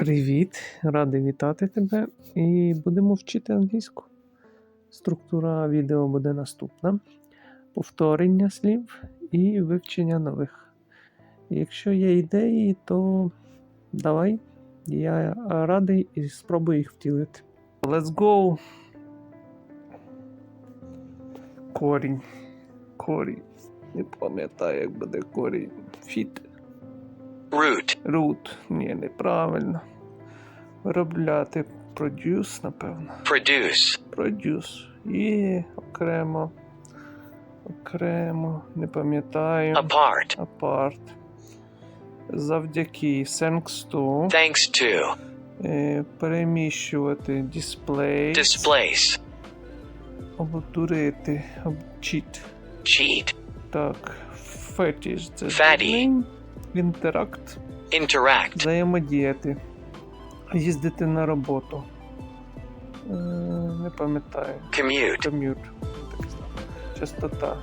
Привіт, радий вітати тебе. І будемо вчити англійську. Структура відео буде наступна: повторення слів і вивчення нових. Якщо є ідеї, то давай. Я радий і спробую їх втілити. Let's go! Корінь. Корінь. Не пам'ятаю, як буде корінь. Фіт. Root, Root. Ні, неправильно. Виробляти. Produce, напевно. produce, Produce. І окремо. Окремо. Не пам'ятаю. apart, Apart. Завдяки. Thanks to. thanks to, Е, переміщувати. Display. displace, Обдурити. Cheat. cheat, Так. Fetish. Fatty. Дурний. Interact. interact, Взаємодіяти. Їздити на роботу. Е, Не пам'ятаю. commute, знав. Частота.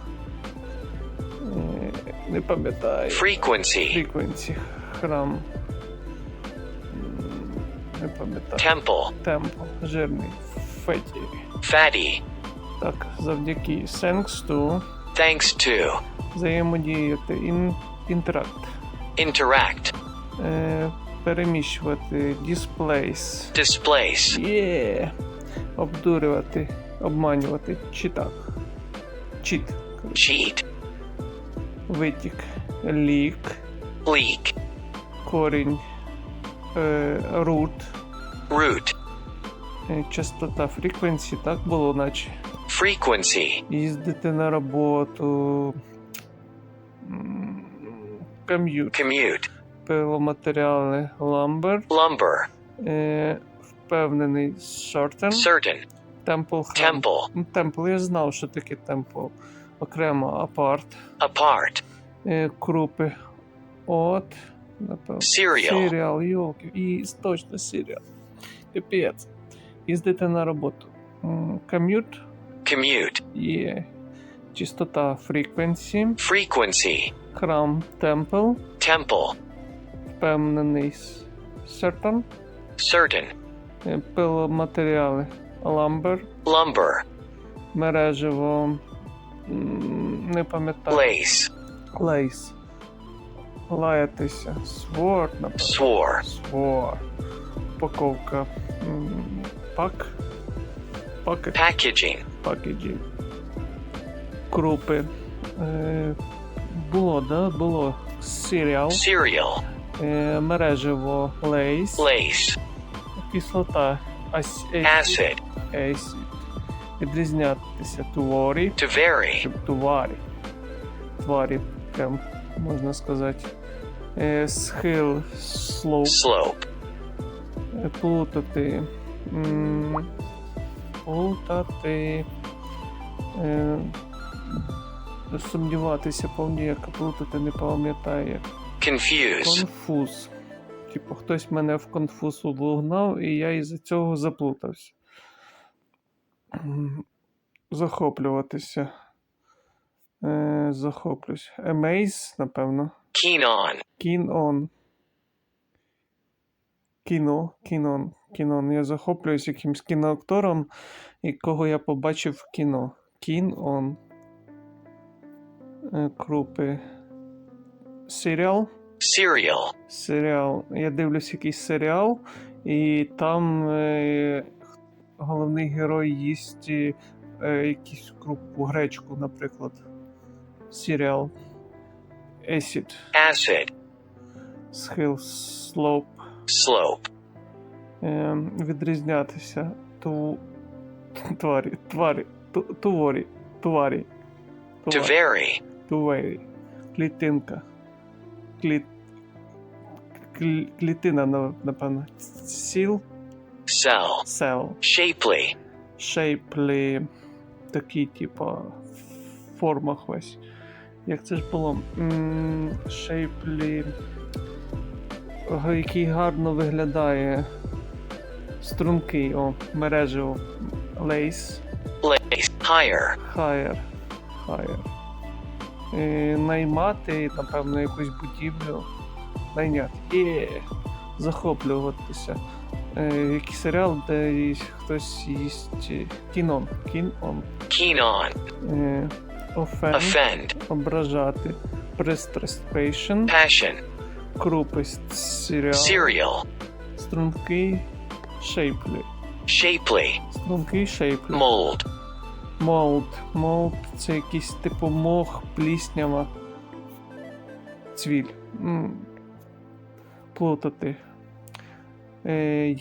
Е, Не пам'ятаю. frequency, Frequency. Храм. Не пам'ятаю. temple, Темпо. Жирний. Феті. fatty, Так, завдяки thanks to thanks to, взаємодіяти. Ін, інтеракт. Interact, Е, переміщувати. Displace. displace, Є. Обдурювати, обманювати. Чи так? Чіт. cheat, Витік. Лік. leak, Корінь. Е, рут. root, Е, частота frequency, так було, наче. frequency, Їздити на роботу. М, Ком'ют. commute, Пиломатеріали. Ламбер. lumber, Е, впевнений. Certain. certain, храм. temple, Ну, я знав, що таке темпл. Окремо апарт. apart, Е, крупи. От. Напевно. Cereal. Серіал, йолки. І точно серіал. Піпець. Їздити на роботу. Ком'ют commute, є. Чистота frequency. frequency, Храм темпл. temple, Впевнений. Certain. certain, Е, Пиломатеріали. Ламбер. lumber, Мережево. м, Не пам'ятаю. lace, Лейс. Лаятися. Sword, напевно. swore, Свор. Упаковка. М, Пак. Пакет. packaging, Пакеджі. Крупи. Е, було, да? Було. Серіал. cereal, Е, мережево. Лейс. lace, Кислота. Ас, acid. Відрізнятися. Творі. to vary, Щоб товарі. Тварі. Прям можна сказати. Е, схил. Слоп. slope, Е, Плутати. М, Плутати. Е, Сумніватися повні, як плутати не пам'ятаю. confuse, Конфуз. Типу, хтось мене в конфуз угнав, і я із-за цього заплутався. Захоплюватися. Е, захоплюсь. Amaze, напевно. keen on, Keen on. Кіно, кінон, кінон. Я захоплююсь якимсь кіноактором, якого я побачив в кіно. Кін он. Е, Крупи. Серіал. cereal, Серіал. Я дивлюсь якийсь серіал, і там е, головний герой їсть е, якусь крупу, гречку, наприклад. Серіал. Acid. acid, Схил. Слоп. slope, е, відрізнятися ту, тварі, тварі, ту, творі, тварі, тварі, vary, клітинка, кліт, клітина, напевно, сіл, cell, сел, shapely, шейплі, такі, типу, в формах весь. Як це ж було? Шейплі, який гарно виглядає. Стрункий, о, мережево. Лейс. lace, higher, Хайер. Хайер. Е, наймати, напевно, якусь будівлю. Найняти. Є. захоплюватися. Е, який серіал, де хтось їсть е, кінон. Кінон. Keen. Е, offend, ображати. Пристрасть. Passion. Круписть серіал. Cereal. Стрункий shapely. Shapely. Стрункий shapely. Mold. Молд. Молд це якийсь типу мох, пліснява. Цвіль. Плутати. Е,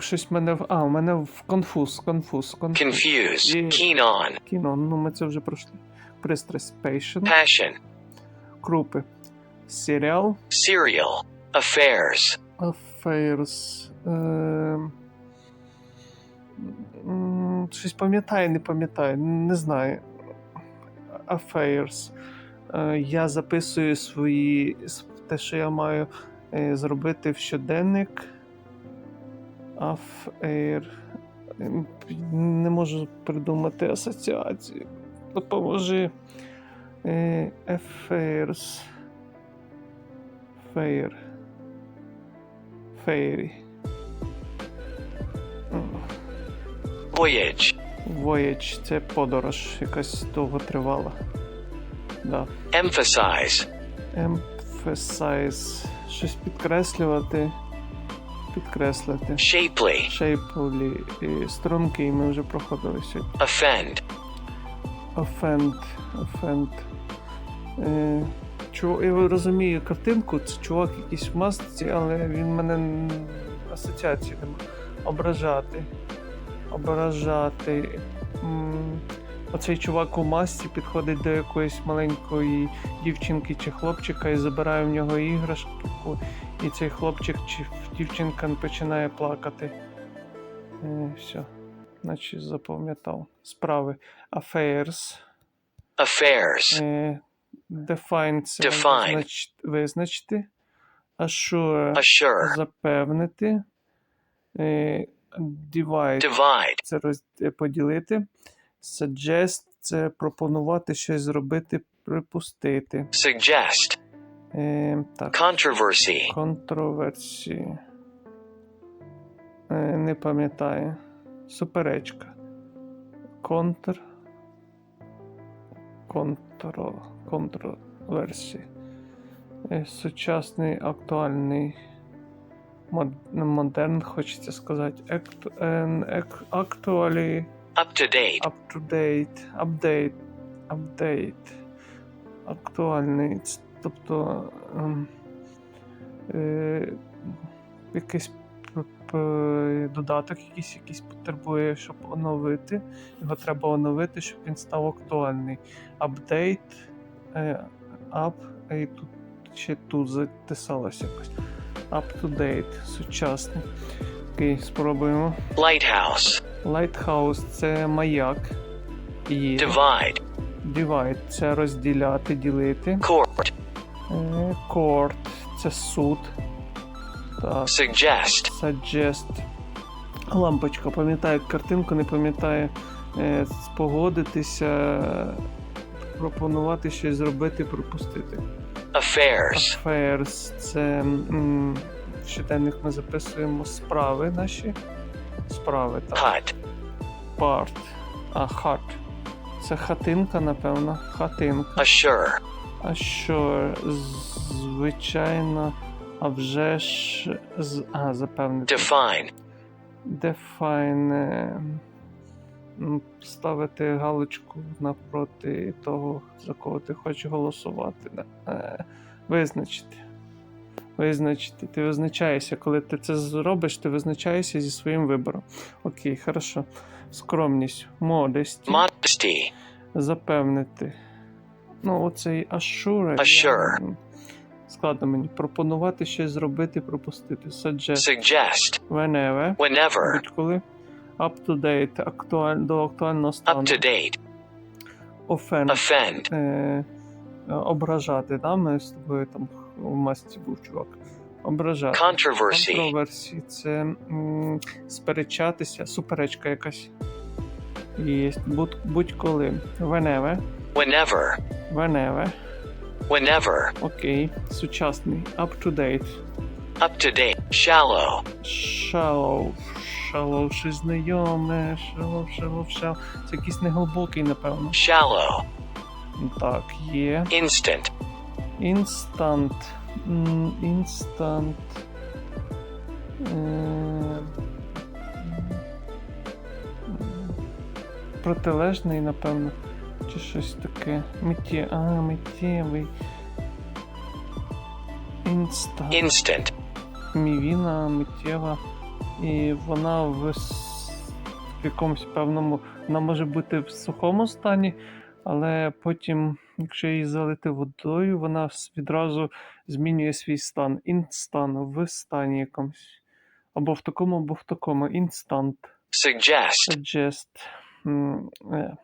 щось в мене. А, у мене в конфуз, конфуз, конфуз. Confuse. Keen on. Ну ми це вже пройшли. Пристрасть patient. Passion. Крупи. Серіал. Cereal. Affairs. Affairs. Е, щось пам'ятаю, не пам'ятаю, не знаю. Affairs. Е, я записую свої те, що я маю е, зробити в щоденник. Affair. Ем, Не можу придумати асоціацію. Допоможи. Е, Affairs. Fair. Фейрі. Voyage. Voyage це подорож, якась довготривала. Да. Emphasize. Emphasize. Щось підкреслювати. Підкреслити. Shapely. Shapely. і Стрункий ми вже проходили сьогодні. Offend. Offend. Offend. Е, чу, я розумію картинку, це чувак якийсь в масці, але він мене асоціації нема. Ображати. Ображати. Оцей чувак у масці підходить до якоїсь маленької дівчинки чи хлопчика і забирає в нього іграшку, і цей хлопчик чи дівчинка починає плакати. Е, все. Наче запам'ятав. Справи. Affairs. Affairs. Е, define це Define. визнач- визначити. Assure Assure. запевнити. Divide Divide. це роз... е, поділити. Suggest це пропонувати щось зробити, припустити. Suggest. Е, так. Controversy. Контроверсії. Е, не пам'ятаю. Суперечка. Контр. Контро. Контроверсії. Е, Сучасний актуальний. Мод- Модерн, хочеться сказати. Актуалі. Up to date. Up to date, апдейт, апдейт, актуальний. Тобто ем, е, якийсь додаток, якийсь, якийсь потребує, щоб оновити. Його треба оновити, щоб він став актуальний. Апдейт, ап, і тут ще тут затисалось якось. Up to date, сучасний. Окей, спробуємо. Lighthouse. Lighthouse – це маяк. І Divide. Divide – це розділяти, ділити. Court. Е, Court – це суд. Так. Suggest. Suggest. Лампочка. Пам'ятаю картинку, не пам'ятаю. Е, Спогодитися, пропонувати щось зробити, пропустити. Affairs. Affairs – це м, в щоденник ми записуємо справи наші. Справи, так. Hut. Part. А, хат. Це хатинка, напевно. Хатинка. Assure. А що, звичайно, а вже ж. з- А, запевнити. Define. Define. М, Ставити галочку напроти того, за кого ти хочеш голосувати. Е, Визначити. Визначити. Ти визначаєшся, коли ти це зробиш, ти визначаєшся зі своїм вибором. Окей, хорошо. Скромність, modesty. Modesty. запевнити. Ну, оцей assure. Assure. Складно мені. Пропонувати щось зробити, пропустити. Suggest. Suggest. Whenever. Whenever. Будь-коли. Up to date. Актуаль... До актуального стану. Up to date. Offend. Offend. Е, ображати. Да? Ми з тобою там у масці був чувак. Ображати. Controversy. Контроверсії. Це м, сперечатися, суперечка якась. Є. Будь- Будь-коли. Whenever. Whenever. Whenever. Whenever. Окей, сучасний, up to date. Up to date. Shallow. Shallow. Shallow, щось знайоме. Shallow, shallow, shallow. Це якийсь неглибокий, напевно. Shallow. Так, є. Instant. Instant. Instant. Е, Протилежний, напевно. Чи щось таке. Миттє. А, миттєвий. Instant. Instant. Мівіна миттєва. І вона в, в якомусь певному. Вона може бути в сухому стані, але потім, якщо її залити водою, вона відразу змінює свій стан. Інстан в стані якомусь. Або в такому, або в такому. Інстант. Suggest. Suggest. Е,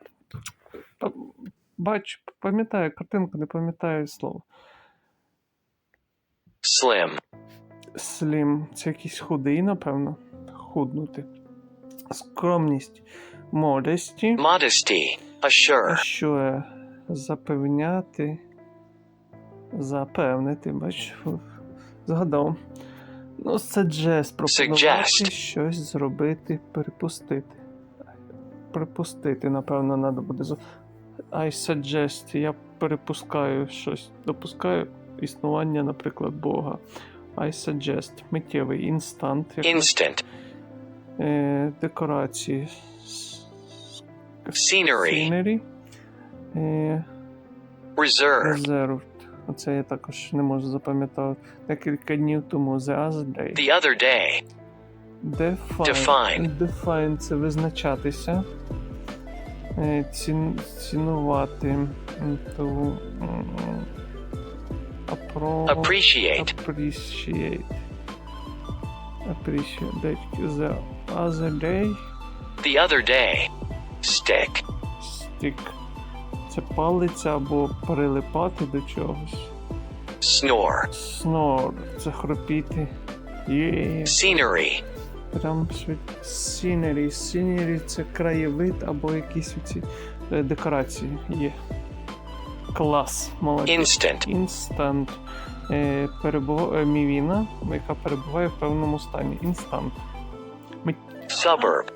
Бачу, пам'ятаю картинку, не пам'ятаю слово. Slim. Слім. Це якийсь худий, напевно. Худнути. Скромність. Modesty. Modesty. Assure. Що е, запевняти. Запевнити, бач. Згадав. Ну, suggest. Пропонувати Suggest. щось зробити, припустити. Припустити, напевно, треба буде. I suggest. Я перепускаю щось. Допускаю існування, наприклад, Бога. I suggest. Миттєвий інстант. Instant. е, декорації. Scenery. Scenery. Е, Reserved. Reserved. Оце я також не можу запам'ятати. Декілька днів тому. The other day. The other day. Define. Define. Define – це визначатися. Е, Цін, цінувати. То, апро... Appreciate. Appreciate. Appreciate. The other day. The other day. Stick. Стік. Це палиця або прилипати до чогось. Snore. Снор. Це хропіти. Є. Scenery. Прям швид. Сінері. Сінері це краєвид або якісь оці е, декорації. Є. Клас. Молодець. Instant. Інстант. Е, перебув... е, мівіна, яка перебуває в певному стані. Інстант. Suburb.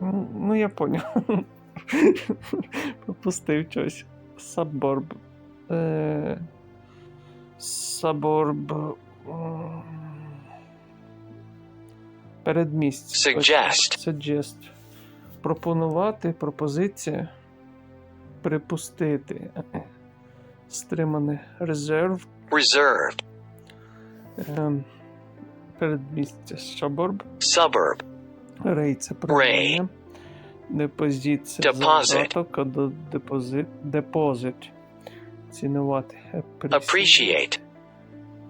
Ну, ну, я поняв. Пропустив щось. Саборб. Е... Саборб. Передмість. Suggest. Suggest. Пропонувати, пропозиція. Припустити. Стримане. Резерв. Reserved. Ем, Передмістя. Саборб. Suburb. Рей це правління. Депозит це задаток, а депозит, депозит. Цінувати. Appreciate.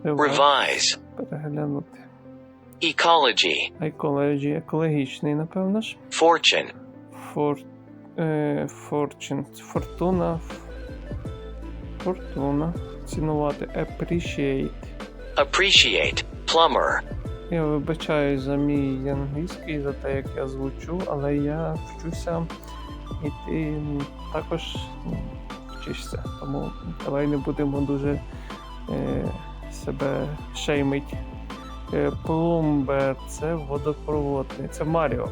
Revise. Переглянути. Ecology. Екологі, екологічний, напевно ж. Fortune. Фор, е, fortune. Фортуна. Фортуна. Цінувати. Appreciate. Appreciate. Plumber. Я вибачаю за мій англійський, за те, як я звучу, але я вчуся і ти також вчишся. Тому давай не будемо дуже е, себе шеймить. Е, Плумбер це водопроводний, це Маріо.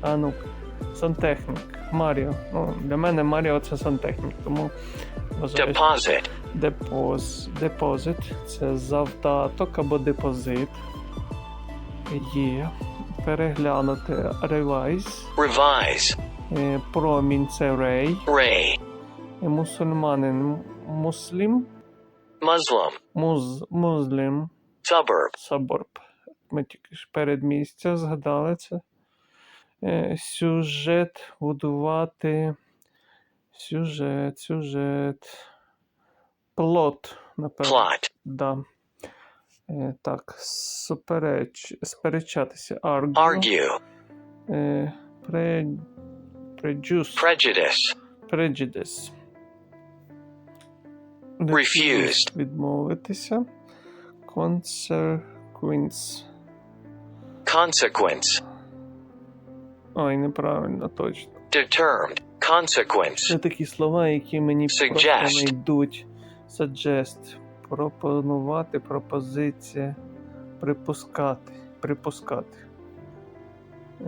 А ну, сантехнік. Маріо. Ну, для мене Маріо це сантехнік, тому Deposit. Депоз, депозит це завдаток або депозит. Є. Переглянути ревайз. Revise. Е, Промінь це рей. Ray. Е, Мусульманин муслім. Muslim. Муз, музлім. Suburb. Саборб. Ми тільки ж передмістя згадали це. Е, Сюжет будувати. Сюжет, сюжет. Плот, напевно. Plot. Да. Е, так, супереч, сперечатися. Argue. Argue. Е, пре, prejudice. Prejudice. Prejudice. Refused. Відмовитися. Consequence. Consequence. Ой, неправильно, точно. Determined. Consequence. Це такі слова, які мені просто Suggest. не йдуть. Suggest. Пропонувати, пропозиція. Припускати. Припускати.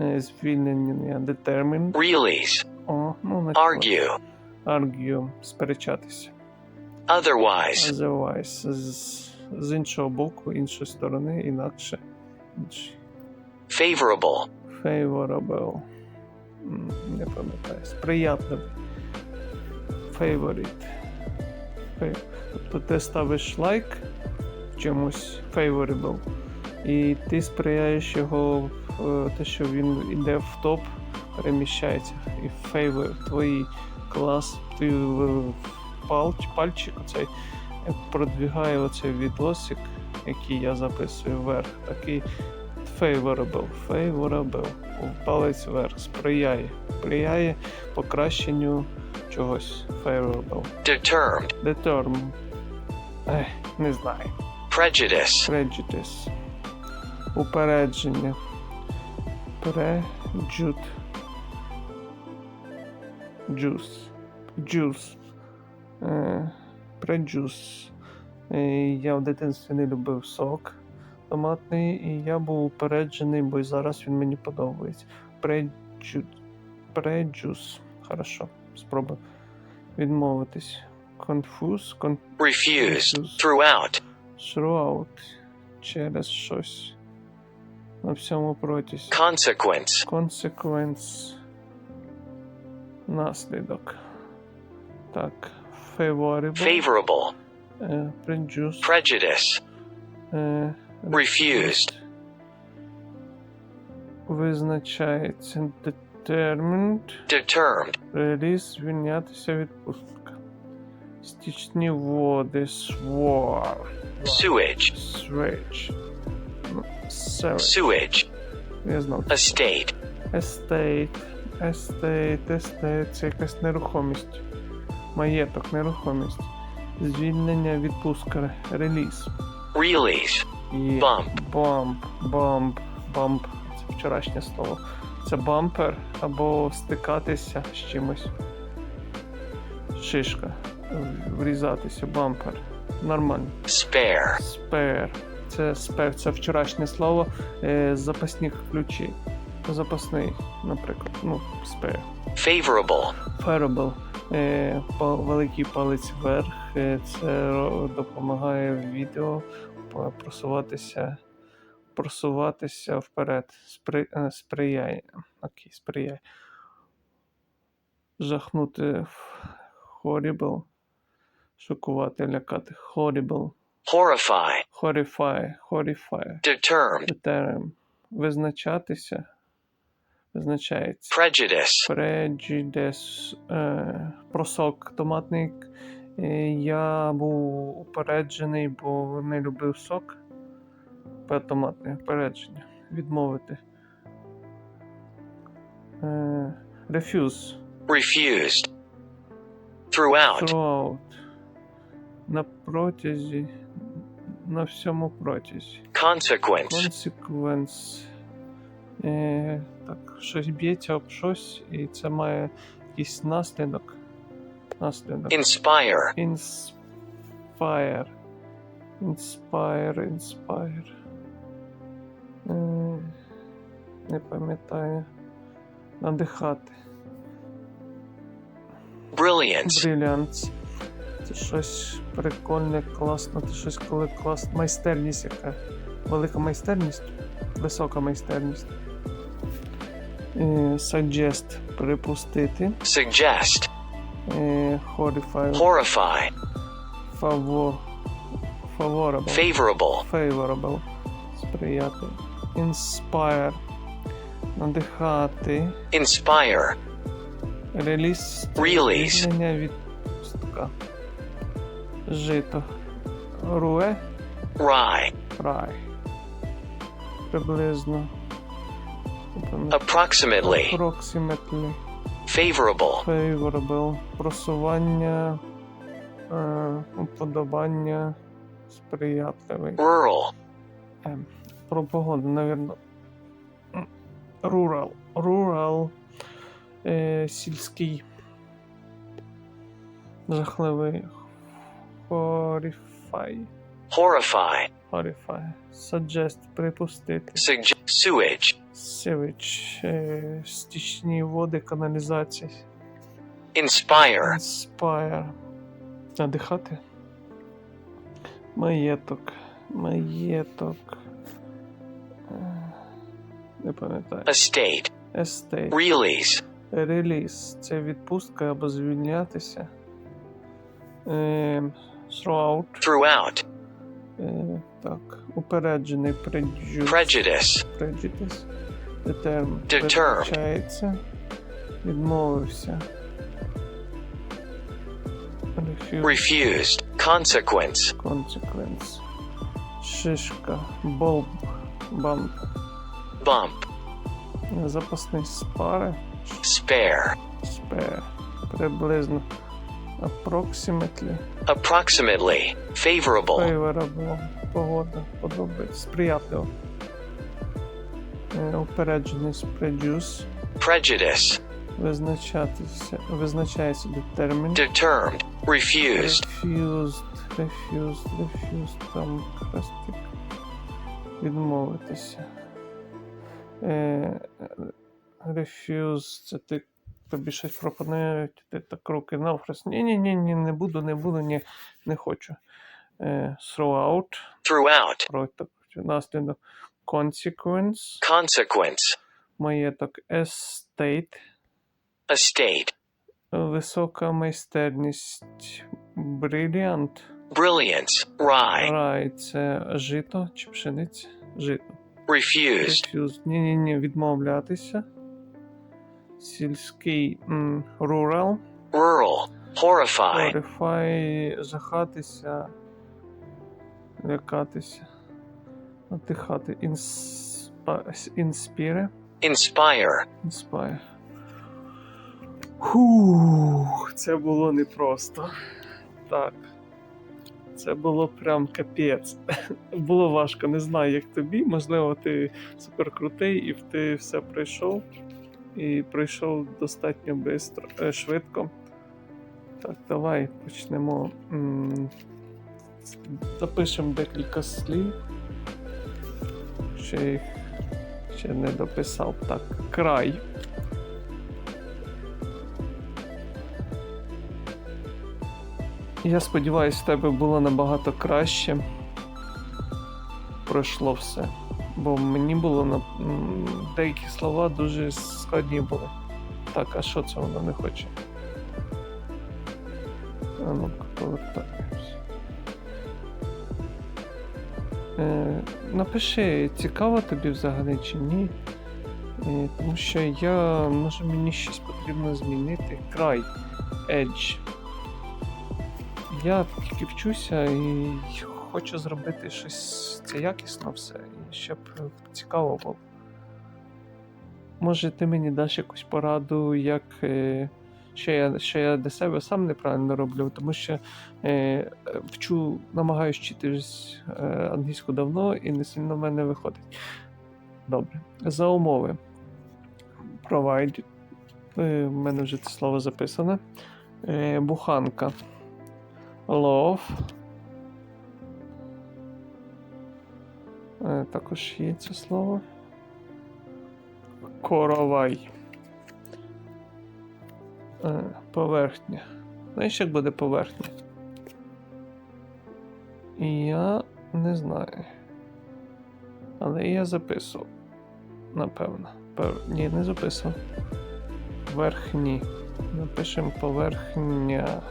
Е, Звільнення determined. release, О, ну, argue, Argue. Сперечатися. otherwise, Otherwise. З, з іншого боку, іншої сторони, інакше. Інший. favorable, Favorable. М, Не пам'ятаю. Сприятливий. Favorite. Тобто ти ставиш лайк чомусь favorable, і ти сприяєш його е, те, що він йде в топ, переміщається. І favor, твій клас, ти пальчик оцей е, продвігає оцей відосик, який я записую вверх. Такий favorable, favorable. Палець вверх, сприяє. Сприяє покращенню чогось. Favorable. determined, Determ. Ех, не знаю. prejudice, Prejudice. Упередження. Juice. Е, Prejuice. Е, Я в дитинстві не любив сок томатний, і я був упереджений, бо зараз він мені подобається. Prejudice. Prejuice. Хорошо. Спробую відмовитись. Confuse. Con- refuse, throughout, throughout через щось на всьому протязі. consequence, Consequence. Наслідок. Так. Favorable. favorable, Е, prejudice. prejudice, Е, refused, Визначається determined. determined, Реліз, звільнятися відпустка. Стічні води. Swar. sewage, Switch. Ну, Sewage. Я знав. estate, Естейт, естейт, естейт, це якась нерухомість. Маєток, нерухомість. Звільнення, відпустка, реліз. release, І бамп, бамп, бамп. Це вчорашнє слово. Це бампер або стикатися з чимось. Шишка. Врізатися, бампер. Нормально. spare, Спер. Це спер, це вчорашнє слово. Е, запасні ключі. Запасний, наприклад. Ну, спер. favorable, Favorable. Е, великий палець вверх. Е, це допомагає в відео просуватися, просуватися вперед. Спри, е, сприяє. Окей, сприяє. Жахнути. в- Horrible. Шокувати, лякати. Horrible. horrify, Horrify. Horrify. determined, Терем. Визначатися. Визначається. prejudice, Prejudice. Е, просок томатний. Е, я був упереджений, бо не любив сок. Пе- Томатне упередження. Відмовити. Е, refuse. refused, throughout, Throughout. На протязі. На всьому протязі. consequence, Consequence. Е, так, щось б'ється об щось, і це має якийсь наслідок. Наслідок. inspire, Inspire. Inspire, inspire. Не пам'ятаю. Надихати. brilliance, Brilliance. Це щось прикольне, класно, це щось коли клас. Майстерність яка. Велика майстерність, висока майстерність. Е, suggest припустити. suggest, Е, horrify. horrify, Faво, favorable. favorable, Favorable. Сприяти. Inspire. Надихати. inspire, Реліз. Release. Звільнення відпустка. Жито. Руе. rye, Рай. Приблизно. approximately, Approximately. Favorable, Favorable. Просування. Е, уподобання. Сприятливий. rural, Ем, про погоду, навірно. Rural. Rural. Е, сільський. Жахливий. Horrify. horrify, Clarify. Suggest припустити. suggest, sewage, Sewage. Е, стічні води, каналізація. inspire, Inspire. Надихати. Маєток. Маєток. Е, Не пам'ятаю. estate, Estate. release, Реліз. Це відпустка або звільнятися. Е, throughout. throughout, Е, так. Упереджений prejudice. prejudice, Prejudice. Determined. Визначається. Відмовився. Refuse. refused, consequence, Consequence. Шишка. Болб. Бамп. bump, Запасний спари. spare, Спе. Приблизно. Approximately. approximately, favorable, Favorable. Погода. Подобається. Сприятливо. Е, prejudice. prejudice, Визначатися. Визначається determined. determined, refused, Refused. Refused. Refused. Там хрестик. Відмовитися. Е, refuse. Це ти тобі щось пропонують, ти так руки навхрест. Ні, ні, ні, ні, не буду, не буду, ні, не хочу. Е, throughout. throughout, наслідок. Consequence. consequence, Маєток estate. estate, Висока майстерність. Brilliant. brilliance, rye, Рай це жито чи пшениця? Жито. refused, Refuse. Ні-ні-ні, відмовлятися. Сільський м, rural. rural, horrify, Horrify, жахатися. Лякатися. Натихати. Інспа... Inspire. inspire, Inspire. Фух, це було непросто. Так. Це було прям капець. Було важко, не знаю, як тобі. Можливо, ти суперкрутий і ти все пройшов. І пройшов достатньо бистро, е, швидко. Так, давай почнемо. Запишемо декілька слів. Ще їх ще не дописав. Так, край. Я сподіваюся, в тебе було набагато краще. Пройшло все. Бо мені було на деякі слова дуже складні були. Так, а що це воно не хоче? А ну-ка, повертаємось. Напиши, цікаво тобі взагалі чи ні. Е, тому що я, може мені щось потрібно змінити. Край. Edge. Я тільки вчуся і хочу зробити щось це якісно все, щоб е, цікаво було. Може, ти мені даш якусь пораду, як е, що я, що я для себе сам неправильно роблю, тому що е, вчу, намагаюся вчити ж, е, англійську давно і не сильно в мене виходить. Добре. За умови. Provide. Е, в мене вже це слово записане. Е, буханка. Love. Е, також є це слово. Коровай. Е, поверхня. Знаєш, як буде поверхня? Я не знаю. Але я записував. Напевно. Пев... Ні, не записував. Верхні. Напишемо поверхня.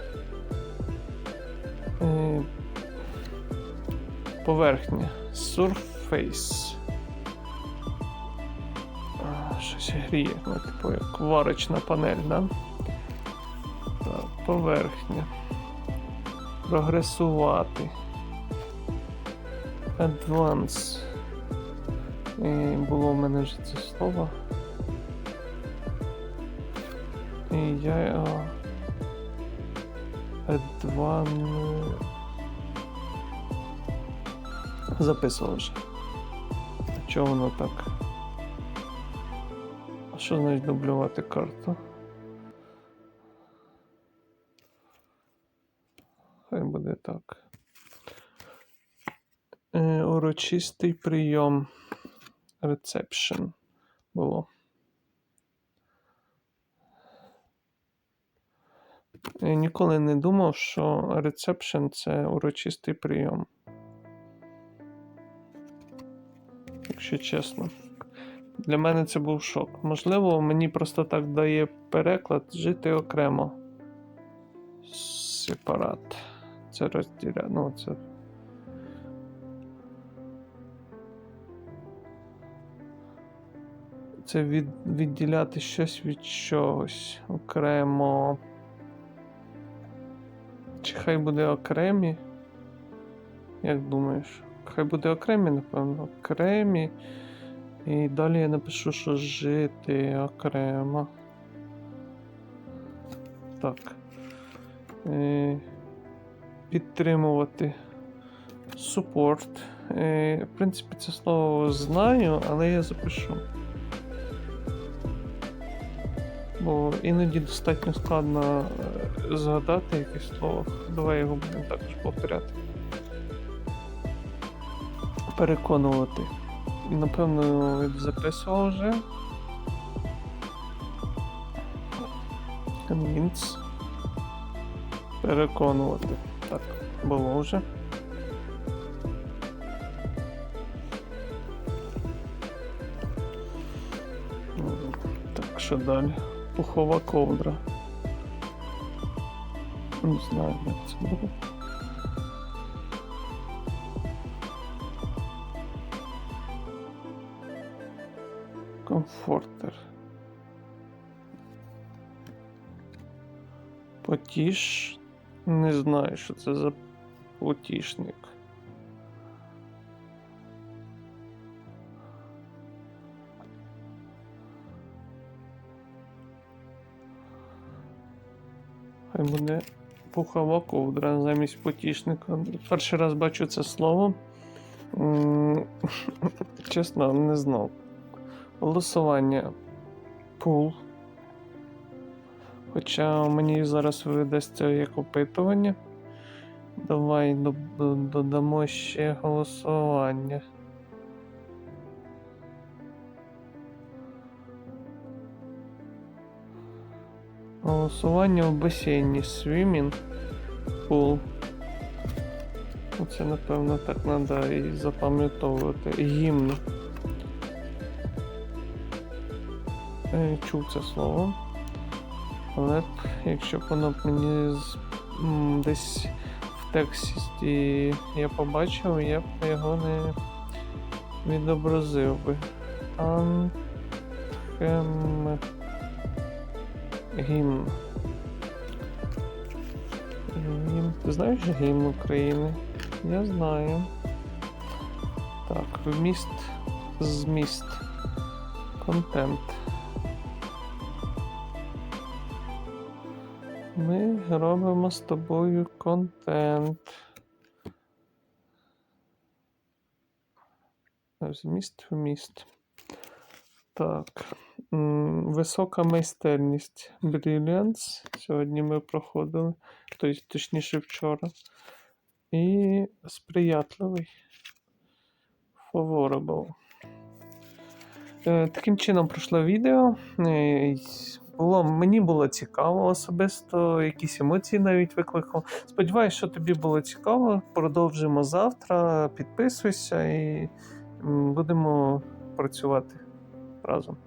Е, Поверхня. Surface. Щось гріє, ну, типу як варочна панель, да? Поверхня. Прогресувати. Advance. І було в мене вже це слово. І я. його Advan... Записував вже. Чого воно так? А що значить дублювати карту? Хай буде так. Е, урочистий прийом. Рецепшн було. Я ніколи не думав, що рецепшн це урочистий прийом. Якщо чесно. Для мене це був шок. Можливо, мені просто так дає переклад жити окремо. Сепарат. Це розділя. Ну, це. Це від, відділяти щось від чогось окремо. Чи хай буде окремі? Як думаєш? Хай буде окремі, напевно. Окремі. І далі я напишу, що жити окремо. Так. Е, підтримувати. Support. Е, в принципі, це слово знаю, але я запишу. Бо іноді достатньо складно е, згадати якесь слово. Давай його будемо також повторяти. Переконувати. І, Напевно, записував вже. Convince. Переконувати. Так, було вже. М, Так, що далі? Пухова ковдра. Не знаю, як це буде. Комфортер. Потіш. Не знаю, що це за потішник. Хай буде пухова ковдра замість потішника. Перший раз бачу це слово. Чесно, не знав. Голосування. Пул. Хоча мені зараз видасться як опитування. Давай до- до- додамо ще голосування. Голосування в басейні. Swimming pool. Це, напевно, так треба і запам'ятовувати. Гімн. Е, Чув це слово. Але якщо б воно мені десь в тексті я побачив, я б його не відобразив би. Антхем... Гімн. Гімн. Ти знаєш гімн України? Я знаю. Так, вміст, зміст. Контент. Ми робимо з тобою контент. Зміст вміст. Так. Висока майстерність. Brilliance. Сьогодні ми проходили, тобто, точніше вчора. І сприятливий. Favorable. Е, Таким чином пройшло відео. Було, мені було цікаво особисто, якісь емоції навіть викликав. Сподіваюсь, що тобі було цікаво. Продовжимо завтра. Підписуйся і будемо працювати разом.